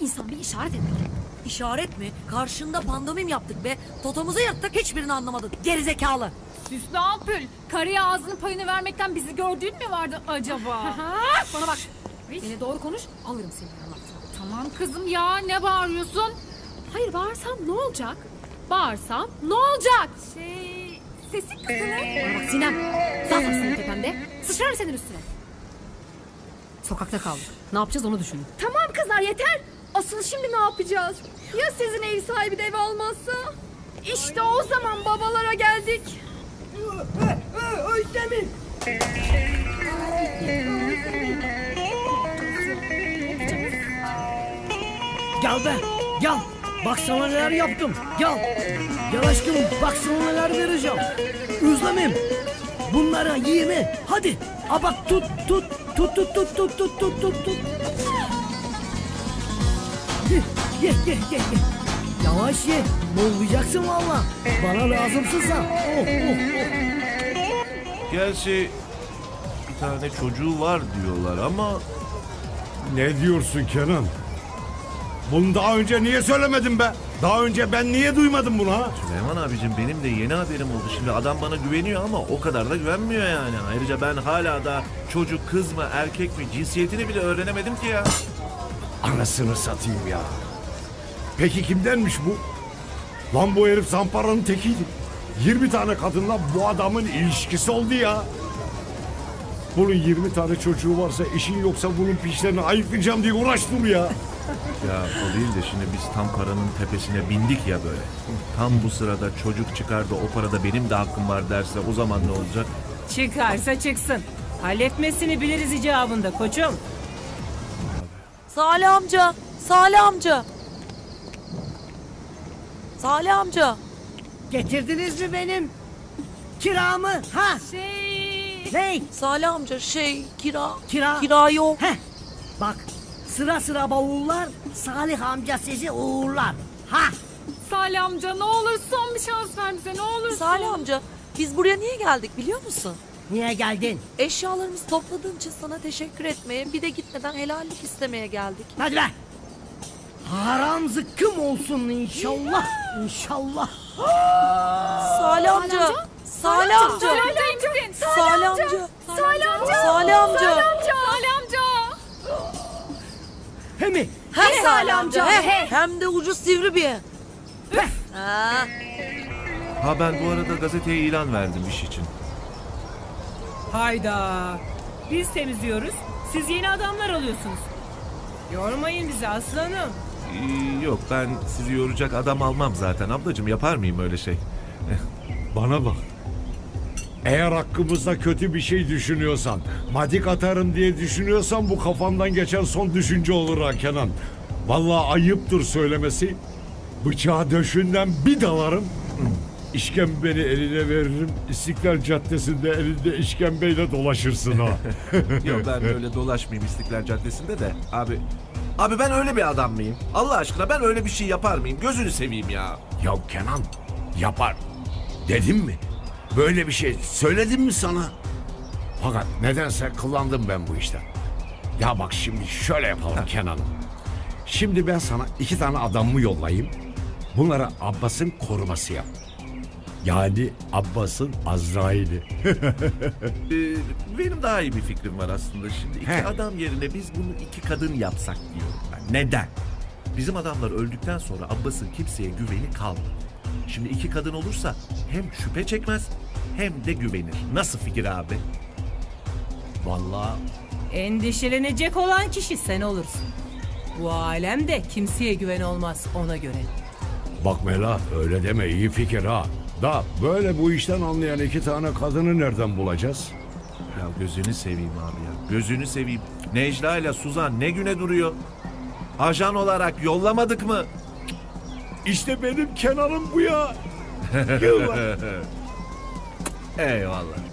İnsan bir işaret etmeli. İşaret mi? Karşında pandomim yaptık be. Totomuzu yırttık hiçbirini anlamadın. Gerizekalı. Süslü ampul. Karıya ağzının payını vermekten bizi gördüğün mü vardı acaba? Bana bak. Beni doğru konuş. Alırım seni yanına. tamam kızım ya ne bağırıyorsun? Hayır bağırsam ne olacak? Bağırsam ne olacak? Şey sesin kısılır. Bana bak Sinem. Zaten senin tepemde. Sıçrarım senin üstüne. Sokakta kaldık. Ne yapacağız onu düşünün. Tamam kızlar yeter. Asıl şimdi ne yapacağız? Ya sizin ev sahibi de ev almazsa? İşte o zaman babalara geldik. Gel be gel. Bak sana neler yaptım. Gel. Gel aşkım bak sana neler vereceğim. Özlemim. Bunları yeme. Hadi. A bak tut tut tut tut tut tut tut tut tut. Ye ye ye ye. Yavaş ye. Boğulacaksın valla. Bana lazımsın sen. Oh, oh, oh. Gerçi bir tane çocuğu var diyorlar ama Ne diyorsun Kenan? Bunu daha önce niye söylemedin be? Daha önce ben niye duymadım bunu ha? Süleyman abicim benim de yeni haberim oldu. Şimdi adam bana güveniyor ama o kadar da güvenmiyor yani. Ayrıca ben hala da çocuk kız mı erkek mi cinsiyetini bile öğrenemedim ki ya. Anasını satayım ya. Peki kimdenmiş bu? Lan bu herif zamparanın tekiydi. 20 tane kadınla bu adamın ilişkisi oldu ya. Bunun 20 tane çocuğu varsa işin yoksa bunun pişlerini ayıklayacağım diye uğraş dur ya. Ya o değil de şimdi biz tam paranın tepesine bindik ya böyle. Tam bu sırada çocuk çıkardı o parada benim de hakkım var derse o zaman ne olacak? Çıkarsa çıksın. Halletmesini biliriz icabında koçum. Salih amca. Salih amca. Salih amca. Getirdiniz mi benim kiramı? Ha? Şey Ney? Salih amca şey kira. Kira. Kira yok. Heh. Bak sıra sıra bavullar Salih amca sizi uğurlar. Ha? Salih amca ne olur son bir şans ver bize ne olur. Salih amca biz buraya niye geldik biliyor musun? Niye geldin? Eşyalarımızı topladığın için sana teşekkür etmeye bir de gitmeden helallik istemeye geldik. Hadi be. Haram zıkkım olsun inşallah. İnşallah. Salih amca. Salih amca. Salih amca. Salih amca. Salih amca. Salih amca. He mi? He Salih amca, he. He. Hem de ucu sivri bir. Ha. Ha ben bu arada gazeteye ilan verdim iş için. Hayda. Biz temizliyoruz. Siz yeni adamlar alıyorsunuz. Yormayın bizi aslanım. Ee, yok ben sizi yoracak adam almam zaten ablacığım yapar mıyım öyle şey? Bana bak. Eğer hakkımızda kötü bir şey düşünüyorsan, madik atarım diye düşünüyorsan bu kafamdan geçen son düşünce olur ha Kenan. Vallahi ayıptır söylemesi. Bıçağı döşünden bir dalarım. İşkembeni eline veririm. İstiklal Caddesi'nde elinde işkembeyle dolaşırsın ha. Yok ben öyle dolaşmayayım İstiklal Caddesi'nde de. Abi Abi ben öyle bir adam mıyım? Allah aşkına ben öyle bir şey yapar mıyım? Gözünü seveyim ya. ya Kenan yapar. Dedim mi? Böyle bir şey söyledim mi sana? Fakat nedense kullandım ben bu işten. Ya bak şimdi şöyle yapalım Kenan'ım. Şimdi ben sana iki tane adamımı yollayayım. Bunlara Abbas'ın koruması yap. Yani Abbas'ın Azrail'i. Ee, benim daha iyi bir fikrim var aslında. Şimdi iki He. adam yerine biz bunu iki kadın yapsak diyorum ben. Neden? Bizim adamlar öldükten sonra Abbas'ın kimseye güveni kalmadı. Şimdi iki kadın olursa hem şüphe çekmez hem de güvenir. Nasıl fikir abi? Vallahi Endişelenecek olan kişi sen olursun. Bu alemde kimseye güven olmaz ona göre. bak Mela öyle deme iyi fikir ha. Da böyle bu işten anlayan iki tane kadını nereden bulacağız? Ya gözünü seveyim abi ya. Gözünü seveyim. Necla ile Suzan ne güne duruyor? Ajan olarak yollamadık mı? İşte benim Kenan'ım bu ya. Eyvallah.